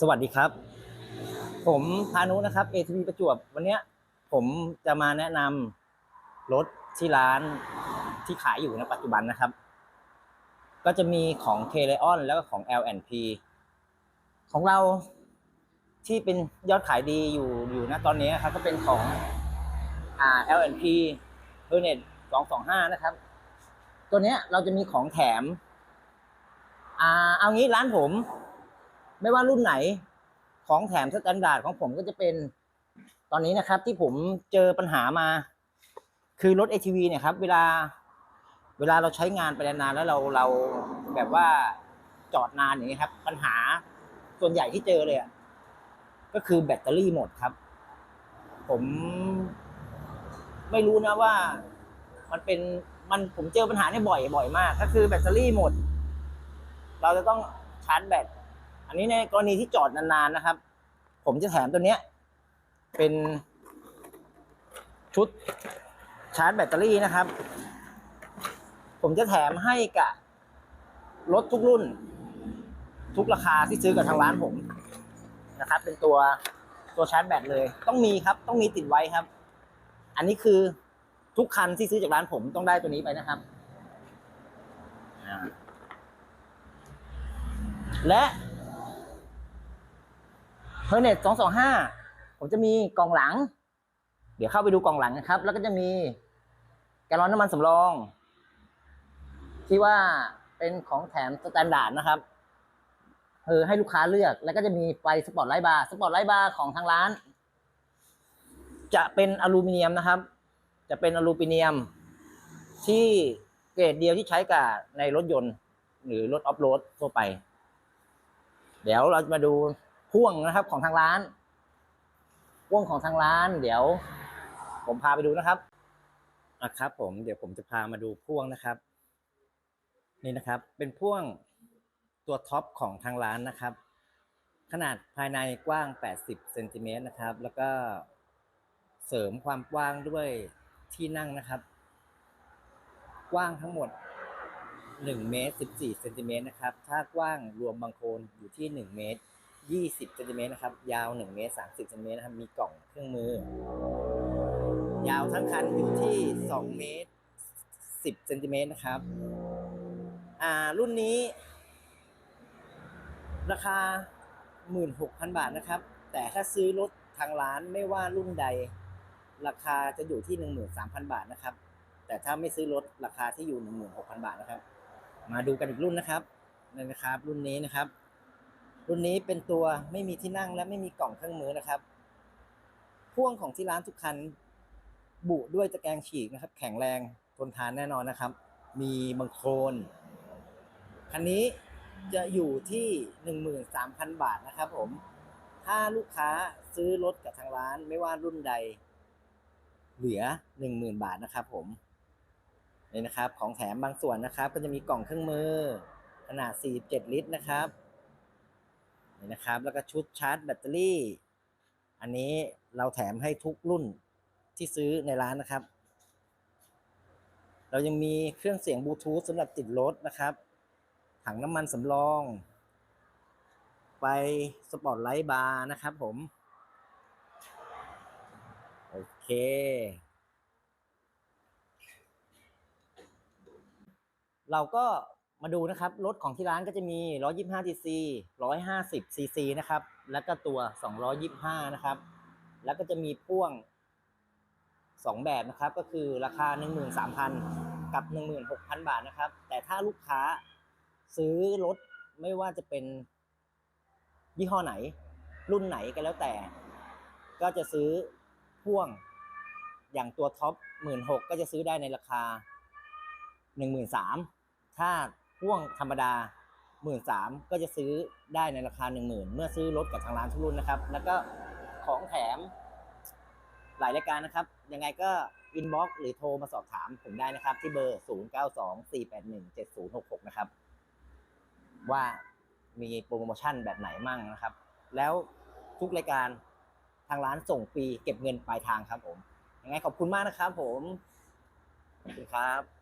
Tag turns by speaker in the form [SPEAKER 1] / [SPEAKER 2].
[SPEAKER 1] สวัสดีครับ ผมพานุนะครับ ATV ประจวบวันนี้ผมจะมาแนะนำรถที่ร้านที่ขายอยู่ในปัจจุบันนะครับ ก็จะมีของ k l e o n แล้วก็ของ L&P ของเราที่เป็นยอดขายดีอยู่อยู่นะตอนนี้ครับ ก็เป็นของอ่า L&P h e r n e t 225 นะครับ ตัวนี้เราจะมีของแถม อ่า เอางี้ร้านผม ไม่ว่ารุ่นไหนของแถมสแตนดาร์ดของผมก็จะเป็นตอนนี้นะครับ ที่ผมเจอปัญหามา คือรถ ATV เนี่ยครับ เวลาเวลาเราใช้งานไปนานๆแล้วเราเราแบบว่าจอดนานอย่างนี้ยครับ ปัญหาส่วนใหญ่ที่เจอเลยก็คือแบตเตอรี่หมดครับ ผมไม่รู้นะว่ามันเป็นมันผมเจอปัญหาเนี่ยบ่อยบ่อยมาก ก็คือแบตเตอรี่หมด เราจะต้องชาร์จแบต นนี้ในกรณีที่จอดนานๆนะครับ ผมจะแถมตัวเนี้ย เป็นชุดชาร์จแบตเตอรี่นะครับ ผมจะแถมให้กับรถทุกรุ่น ทุกราคาที่ซื้อกับทางร้านผมนะครับ เป็นตัวตัวชาร์จแบตเลย ต้องมีครับ ต้องมีติดไว้ครับ อันนี้คือทุกคันที่ซื้อจากร้านผมต้องได้ตัวนี้ไปนะครับ และ เ e อร์เน็ตสองสองห้าผมจะมีกล่องหลัง เดี๋ยวเข้าไปดูกล่องหลังนะครับ แล้วก็จะมีแกลลอนน้ำมันสำรอง ที่ว่าเป็นของแถมสแตนดาร์ดนะครับเออให้ลูกค้าเลือกแล้วก็จะมีไฟสปอตไลท์บาร์สปอตไลท์บาร์ของทางร้าน จะเป็นอลูมิเนียมนะครับ จะเป็นอลูมิเนียม ที่เกรดเดียวที่ใช้กับในรถยนต์ หรือรถออฟโรดทั่วไป เดี๋ยวเราจะมาดู พ่วงนะครับของทางร้าน พ่วงของทางร้าน เดี๋ยว ผมพาไปดูนะครับอะครับ ผมเดี๋ยวผมจะพามาดูพ่วงนะครับ นี่นะครับ เป็นพ่วงตัวท็อปของทางร้านนะครับ ขนาดภายในกว้าง 80เซนติเมตรนะครับ แล้วก็เสริมความกว้างด้วยที่นั่งนะครับ กว้างทั้งหมด1เมตร14เซนติเมตรนะครับ ถ้ากว้างรวมบางโคนอยู่ที่ 1 เมตร 20เซนติเมตรนะครับ ยาว1เมตร30เซนติเมตรนะครับ มีกล่องเครื่องมือ ยาวทั้งคันอยู่ที่2เมตร10เซนติเมตรนะครับ อ่า รุ่นนี้ ราคา 16,000 บาทนะครับ แต่ถ้าซื้อรถทางร้านไม่ว่ารุ่นใด ราคาจะอยู่ที่ 13,000 บาทนะครับ แต่ถ้าไม่ซื้อรถราคาที่อยู่ 16,000 บาทนะครับ มาดูกันอีกรุ่นนะครับนี่นะครับ รุ่นนี้นะครับ รุ่นนี้เป็นตัวไม่มีที่นั่งและไม่มีกล่องเครื่องมือนะครับ พ่วงของที่ร้านทุกคัน บุด้วยตะแกรงฉีกนะครับ แข็งแรงทนทานแน่นอนนะครับ มีบังโคลนคันนี้จะอยู่ที่ 13,000 บาทนะครับผม ถ้าลูกค้าซื้อรถกับทางร้านไม่ว่ารุ่นใด เหลือ 10,000 บาทนะครับผมนี่นะครับ ของแถมบางส่วนนะครับ ก็จะมีกล่องเครื่องมือ ขนาด 47 ลิตรนะครับ นี่นะครับ แล้วก็ชุดชาร์จแบตเตอรี่ อันนี้เราแถมให้ทุกรุ่นที่ซื้อในร้านนะครับ เรายังมีเครื่องเสียงบลูทูธสำหรับติดรถนะครับ ถังน้ำมันสำรอง ไปสปอตไลท์บาร์นะครับผม โอเคเราก็ มาดูนะครับ รถของที่ร้านก็จะมี 125 cc 150 cc นะครับ แล้วก็ตัว 225 นะครับ แล้วก็จะมีพ่วง 2 แบบนะครับ ก็คือราคา 13,000 กับ 16,000 บาทนะครับ แต่ถ้าลูกค้าซื้อรถไม่ว่าจะเป็นยี่ห้อไหน รุ่นไหนก็แล้วแต่ ก็จะซื้อพ่วงอย่างตัวท็อป 16,000 ก็จะซื้อได้ในราคา 13,000 ถ้า พ่วงธรรมดา13,000ก็จะซื้อได้ในราคา10,000เมื่อซื้อรถกับทางร้านทุกรุ่นนะครับ แล้วก็ของแถม หลายรายการนะครับ ยังไงก็อินบ็อกซ์หรือโทรมาสอบถามผมได้นะครับ ที่เบอร์ 0924817066 นะครับ ว่ามีโปรโมชั่นแบบไหนมั่งนะครับ แล้วทุกรายการทางร้านส่งฟรีเก็บเงินปลายทางครับผมยังไงขอบคุณมากนะครับผมขอบคุณครับ